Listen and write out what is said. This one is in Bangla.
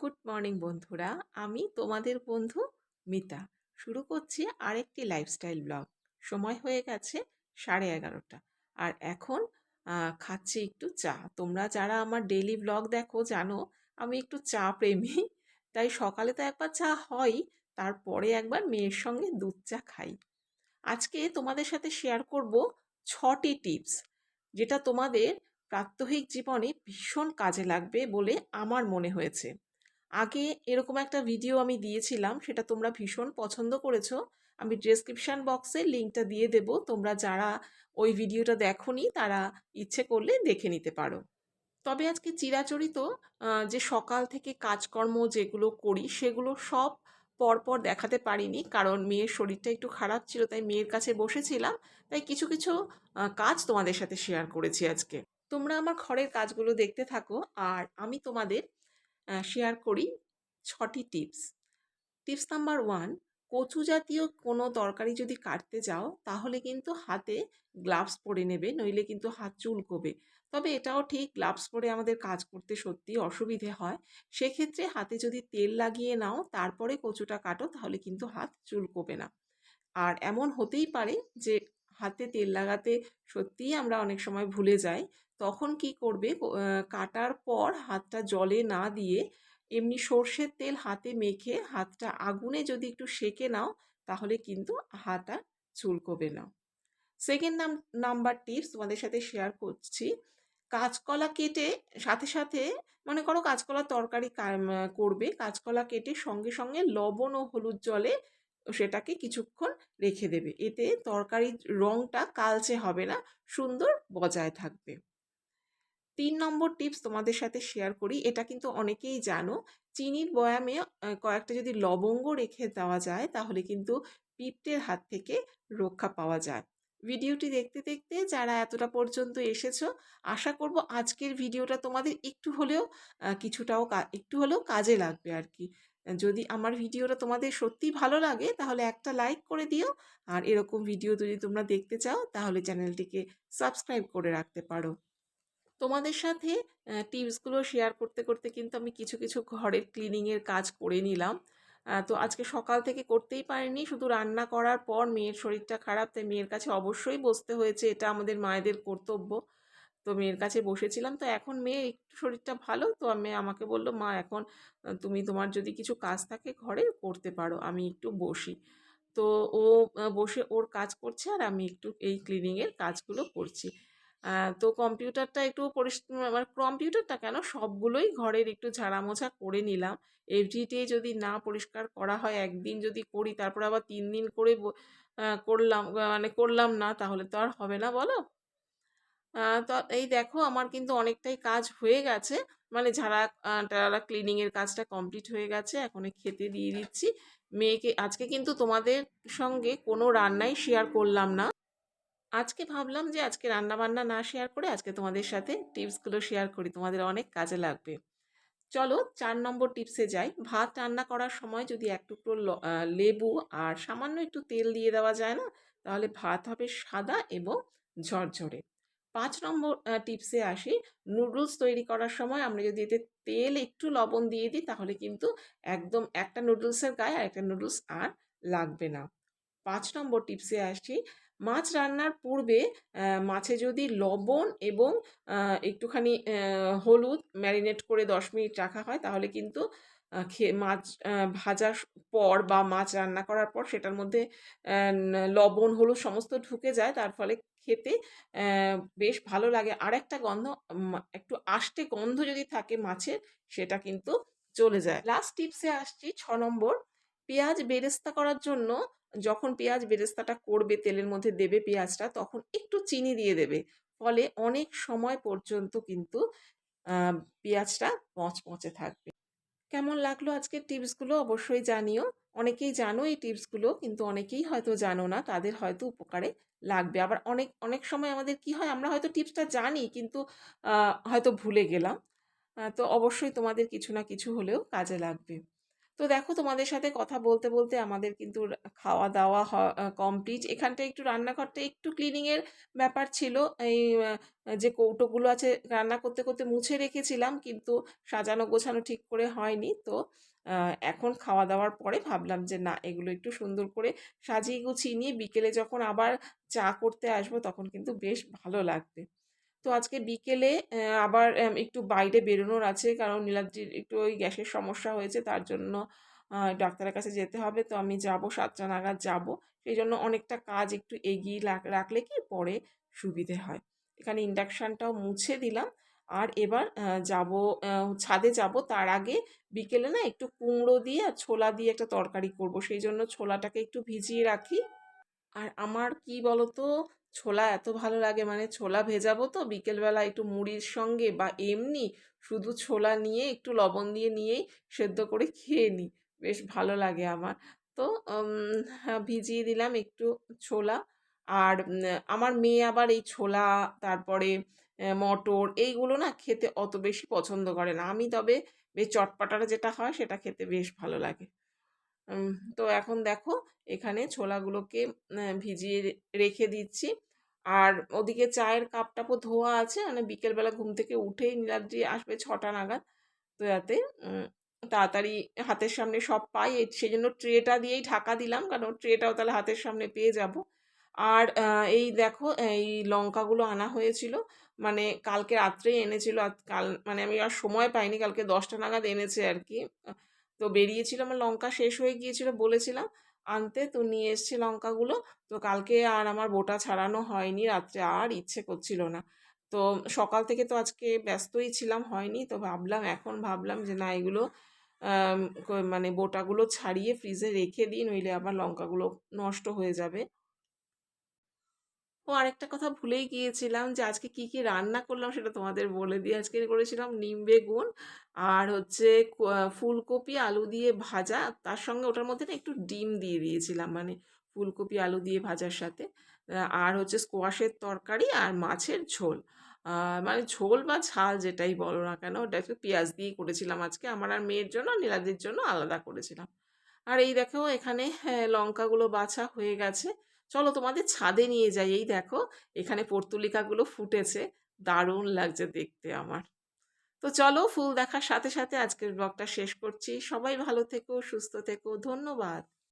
গুড মর্নিং বন্ধুরা, আমি তোমাদের বন্ধু মিতা। শুরু করছি আরেকটি লাইফস্টাইল ব্লগ সময় হয়ে গেছে সাড়ে এগারোটা। আর এখন খাচ্ছি একটু চা। তোমরা যারা আমার ডেইলি ব্লগ দেখো জানো, আমি একটু চা প্রেমী। তাই সকালে তো একবার চা হয়, তারপরে একবার মেয়ের সঙ্গে দুধ চা খাই। আজকে তোমাদের সাথে শেয়ার করব ছটি টিপস যেটা তোমাদের প্রাত্যহিক জীবনে ভীষণ কাজে লাগবে বলে আমার মনে হয়েছে। আগে এরকম একটা ভিডিও আমি দিয়েছিলাম, সেটা তোমরা ভীষণ পছন্দ করেছ। আমি ডেসক্রিপশন বক্সে লিঙ্কটা দিয়ে দেব। তোমরা যারা ওই ভিডিওটা দেখোনি, তারা ইচ্ছে করলে দেখে নিতে পারো। তবে আজকে চিরাচরিত যে সকাল থেকে কাজকর্ম যেগুলো করি, সেগুলো সব পরপর দেখাতে পারিনি। কারণ মেয়ের শরীরটা একটু খারাপ ছিল, তাই মেয়ের কাছে বসেছিলাম। তাই কিছু কিছু কাজ তোমাদের সাথে শেয়ার করেছি আজকে। তোমরা আমার ঘরের কাজগুলো দেখতে থাকো। আর আমি তোমাদের শেয়ার করি ছটি টিপস টিপস নাম্বার ওয়ান কচু জাতীয় কোনো তরকারি যদি কাটতে যাও, তাহলে কিন্তু হাতে গ্লাভস পরে নেবে, নইলে কিন্তু হাত চুলকোবে। তবে এটাও ঠিক গ্লাভস পরে আমাদের কাজ করতে সত্যি অসুবিধে হয়। সেক্ষেত্রে হাতে যদি তেল লাগিয়ে নাও, তারপরে কচুটা কাটো, তাহলে কিন্তু হাত চুলকোবে না। আর এমন হতেই পারে যে হাতে তেল লাগাতে সত্যিই আমরা অনেক সময় ভুলে যাই তখন কি করবে? কাটার পর হাতটা জলে না দিয়ে এমনি সর্ষের তেল হাতে মেখে হাতটা আগুনে যদি একটু সেকে নাও, তাহলে কিন্তু হাত আর চুলকোবে না। সেকেন্ড নাম নাম্বার টিপস তোমাদের সাথে শেয়ার করছি। কাঁচকলা কেটে সাথে সাথে, মনে করো কাঁচকলার তরকারি করবে, কাঁচকলা কেটে সঙ্গে সঙ্গে লবণ ও হলুদ জলে সেটাকে কিছুক্ষণ রেখে দেবে। এতে তরকারির রঙটা কালচে হবে না, সুন্দর বজায় থাকবে। তিন নম্বর টিপস তোমাদের সাথে শেয়ার করি, এটা কিন্তু অনেকেই জানো। চিনির বয়ামে কয়েকটা যদি লবঙ্গ রেখে দেওয়া যায়, তাহলে কিন্তু পিঁপড়ের হাত থেকে রক্ষা পাওয়া যায়। ভিডিওটি দেখতে দেখতে যারা এতটা পর্যন্ত এসেছ, আশা করব আজকের ভিডিওটা তোমাদের একটু হলেও কিছুটাও একটু হলেও কাজে লাগবে আর কি। যদি আমার ভিডিওটা তোমাদের সত্যি ভালো লাগে, তাহলে একটা লাইক করে দিও। আর এরকম ভিডিও যদি তোমরা দেখতে চাও, তাহলে চ্যানেলটিকে সাবস্ক্রাইব করে রাখতে পারো। তোমাদের সাথে টিপসগুলো শেয়ার করতে করতে কিন্তু আমি কিছু কিছু ঘরের ক্লিনিংয়ের কাজ করে নিলাম। তো আজকে সকাল থেকে করতেই পারিনি। শুধু রান্না করার পর মেয়ের শরীরটা খারাপ, তাই মেয়ের কাছে অবশ্যই বসতে হয়েছে। এটা আমাদের মায়েদের কর্তব্য। তো মেয়ের কাছে বসেছিলাম। তো এখন মেয়ে একটু শরীরটা ভালো, তো আমি, আমাকে বলল, মা, এখন তুমি তোমার যদি কিছু কাজ থাকে ঘরে করতে পারো। আমি একটু বসি। তো ও বসে ওর কাজ করছে আর আমি একটু এই ক্লিনিংয়ের কাজগুলো করছি। তো কম্পিউটারটা একটু পরিষ্কার মানে কম্পিউটারটা কেন সবগুলোই ঘরের একটু ঝাড়া মোছা করে নিলাম। এভরিডে যদি না পরিষ্কার করা হয়, একদিন যদি করি, তারপর আবার তিন দিন করে করলাম মানে করলাম না, তাহলে তো আর হবে না বলো? তো এই দেখো আমার কিন্তু অনেকটাই কাজ হয়ে গেছে। মানে ঝাড়া টাড়া ক্লিনিংয়ের কাজটা কমপ্লিট হয়ে গেছে, এখন খেতে দিয়ে দিচ্ছি। মেয়েকে, আজকে কিন্তু তোমাদের সঙ্গে কোনো রান্নাই শেয়ার করলাম না। আজকে ভাবলাম যে, আজকে রান্না বান্না না শেয়ার করে আজকে তোমাদের সাথে টিপসগুলো শেয়ার করি। তোমাদের অনেক কাজে লাগবে। চলো চার নম্বর টিপসে যাই। ভাত রান্না করার সময় যদি এক টুকরো লেবু আর সামান্য একটু তেল দিয়ে দেওয়া যায় না, তাহলে ভাত হবে সাদা এবং ঝরঝরে। পাঁচ নম্বর টিপসে আসি। নুডলস তৈরি করার সময় আমরা যদি এতে তেল একটু লবণ দিয়ে দিই, তাহলে কিন্তু একদম একটা নুডলসের গায়ে আর একটা নুডলস আর লাগবে না। পাঁচ নম্বর টিপসে আসি। মাছ রান্নার পূর্বে মাছে যদি লবণ এবং একটুখানি হলুদ ম্যারিনেট করে দশ মিনিট রাখা হয়, তাহলে কিন্তু খে, মাছ ভাজার পর বা মাছ রান্না করার পর সেটার মধ্যে লবণ, হলুদ সমস্ত ঢুকে যায়। তার ফলে খেতে বেশ ভালো লাগে। আর একটা গন্ধ একটু আষ্টে গন্ধ যদি থাকে মাছের সেটা কিন্তু চলে যায়। লাস্ট টিপসে আসছি, ছ নম্বর, পেঁয়াজ বেরেস্তা করার জন্য যখন পেঁয়াজ বেরেস্তাটা করবে, তেলের মধ্যে দেবে পেঁয়াজটা, তখন একটু চিনি দিয়ে দেবে। ফলে অনেক সময় পর্যন্ত কিন্তু পেঁয়াজটা মচমচে থাকবে। কেমন লাগল আজকের টিপসগুলো অবশ্যই জানিও। অনেকেই জানো এই টিপসগুলো, কিন্তু অনেকেই হয়তো জানো না, তাদের হয়তো উপকারে লাগবে। আবার অনেক অনেক সময় আমাদের কি হয়, আমরা হয়তো টিপসটা জানি, কিন্তু হয়তো ভুলে গেলাম। তো অবশ্যই তোমাদের কিছু না কিছু হলেও কাজে লাগবে। তো দেখো তোমাদের সাথে কথা বলতে বলতে আমাদের কিন্তু খাওয়া দাওয়া কমপ্লিট এখানটা একটু রান্নাঘরটা একটু ক্লিনিংয়ের ব্যাপার ছিল। এই যে কৌটোগুলো আছে রান্না করতে করতে মুছে রেখেছিলাম কিন্তু সাজানো গোছানো ঠিক করে হয়নি। তো এখন খাওয়া দাওয়ার পরে ভাবলাম যে না, এগুলো একটু সুন্দর করে সাজিয়ে গুছিয়ে নিয়ে বিকেলে যখন আবার চা করতে আসব তখন কিন্তু বেশ ভালো লাগবে। তো আজকে বিকেলে আবার একটু বাইরে বেরোনোর আছে কারণ নীলাদ্রির একটু ওই গ্যাসের সমস্যা হয়েছে তার জন্য ডাক্তারের কাছে যেতে হবে। তো আমি যাব, সাতটা নাগাদ যাব। সেই জন্য অনেকটা কাজ একটু এগিয়ে রাখলে কি পরে সুবিধে হয়। এখানে ইন্ডাকশানটাও মুছে দিলাম। আর এবার যাব ছাদে যাব। তার আগে বিকেলে না একটু কুমড়ো দিয়ে আর ছোলা দিয়ে একটা তরকারি করব। সেই জন্য ছোলাটাকে একটু ভিজিয়ে রাখি। আর আমার কি বলতো ছোলা এত ভালো লাগে মানে ছোলা ভেজাবো তো বিকেলবেলা একটু মুড়ির সঙ্গে বা এমনি শুধু ছোলা নিয়ে একটু লবণ দিয়ে নিয়েই সেদ্ধ করে খেয়ে নিই বেশ ভালো লাগে আমার। তো হ্যাঁ, ভিজিয়ে দিলাম একটু ছোলা আর আমার মেয়ে আবার এই ছোলা তারপরে মটর এইগুলো না খেতে অত বেশি পছন্দ করে না। আমি তবে বেশ চটপাটাটা যেটা হয় সেটা খেতে বেশ ভালো লাগে। তো এখন দেখো এখানে ছোলাগুলোকে ভিজিয়ে রেখে দিচ্ছি। আর ওদিকে চায়ের কাপ টাপও ধোয়া আছে মানে বিকেলবেলা ঘুম থেকে উঠেই নীলাদ্রি আসবে ছটা নাগাদ। তো যাতে তাড়াতাড়ি হাতের সামনে সব পাই সেই জন্য ট্রেটা দিয়েই ঢাকা দিলাম, কারণ ট্রেটাও তাহলে হাতের সামনে পেয়ে যাব। আর এই দেখো, এই লঙ্কাগুলো আনা হয়েছিল মানে কালকে রাত্রেই এনেছিল কাল মানে আমি আর সময় পাইনি, কালকে দশটা নাগাদ এনেছে আর কি। তো বেরিয়েছিল, আমার লঙ্কা শেষ হয়ে গিয়েছিল বলেছিলাম আনতে, তো নিয়ে এসেছি লঙ্কাগুলো। তো কালকে আর আমার বোটা ছাড়ানো হয়নি, রাত্রে আর ইচ্ছে করছিল না। তো সকাল থেকে তো আজকে ব্যস্তই ছিলাম, হয়নি। তো ভাবলাম, এখন ভাবলাম যে না, এগুলো মানে বোটাগুলো ছাড়িয়ে ফ্রিজে রেখে দিই, নইলে আবার লঙ্কাগুলো নষ্ট হয়ে যাবে। ও আরেকটা কথা ভুলেই গিয়েছিলাম যে আজকে কি কি রান্না করলাম সেটা তোমাদের বলে দিই আজকে করেছিলাম নিম বেগুন আর হচ্ছে ফুলকপি আলু দিয়ে ভাজা। তার সঙ্গে ওটার মধ্যে না একটু ডিম দিয়ে দিয়েছিলাম মানে ফুলকপি আলু দিয়ে ভাজার সাথে। আর হচ্ছে স্কোয়াশের তরকারি আর মাছের ঝোল। মানে ঝোল বা ঝাল যেটাই বলো না কেন ওটা একটু পেঁয়াজ দিয়ে করেছিলাম আজকে। আমার আর মেয়ের জন্য নীলাদির জন্য আলাদা করেছিলাম। আর এই দেখো এখানে হ্যাঁ, লঙ্কাগুলো বাছা হয়ে গেছে। চলো তোমাদের ছাদে নিয়ে যাই। এই দেখো, এখানে পর্তুলিকাগুলো ফুটেছে। দারুণ লাগছে দেখতে আমার। তো চলো, ফুল দেখার সাথে সাথে আজকের ব্লগটা শেষ করছি। সবাই ভালো থেকো, সুস্থ থেকো। ধন্যবাদ।